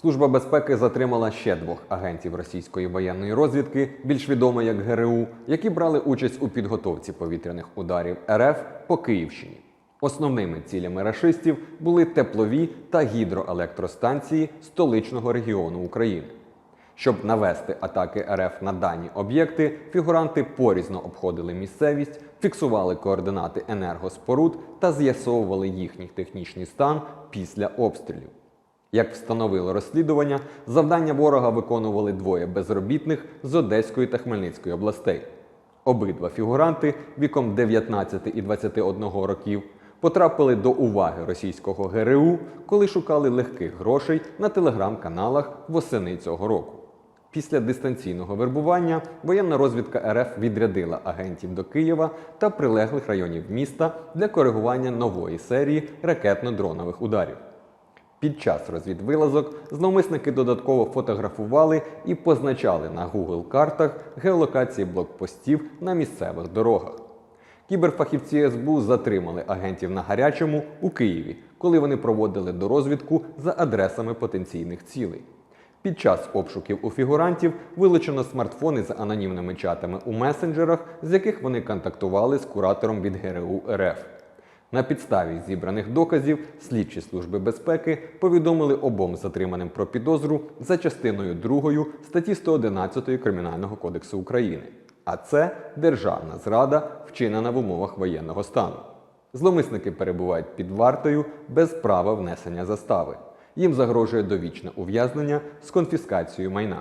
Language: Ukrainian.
Служба безпеки затримала ще двох агентів російської воєнної розвідки, більш відомо як ГРУ, які брали участь у підготовці повітряних ударів РФ по Київщині. Основними цілями рашистів були теплові та гідроелектростанції столичного регіону України. Щоб навести атаки РФ на дані об'єкти, фігуранти порізно обходили місцевість, фіксували координати енергоспоруд та з'ясовували їхній технічний стан після обстрілів. Як встановило розслідування, завдання ворога виконували двоє безробітних з Одеської та Хмельницької областей. Обидва фігуранти віком 19 і 21 років потрапили до уваги російського ГРУ, коли шукали легких грошей на телеграм-каналах восени цього року. Після дистанційного вербування воєнна розвідка РФ відрядила агентів до Києва та прилеглих районів міста для коригування нової серії ракетно-дронових ударів. Під час розвідвилазок зловмисники додатково фотографували і позначали на Google картах геолокації блокпостів на місцевих дорогах. Кіберфахівці СБУ затримали агентів на гарячому у Києві, коли вони проводили дорозвідку за адресами потенційних цілей. Під час обшуків у фігурантів вилучено смартфони з анонімними чатами у месенджерах, з яких вони контактували з куратором від ГРУ РФ. На підставі зібраних доказів слідчі служби безпеки повідомили обом затриманим про підозру за частиною 2 статті 111 Кримінального кодексу України. А це державна зрада, вчинена в умовах воєнного стану. Зловмисники перебувають під вартою без права внесення застави. Їм загрожує довічне ув'язнення з конфіскацією майна.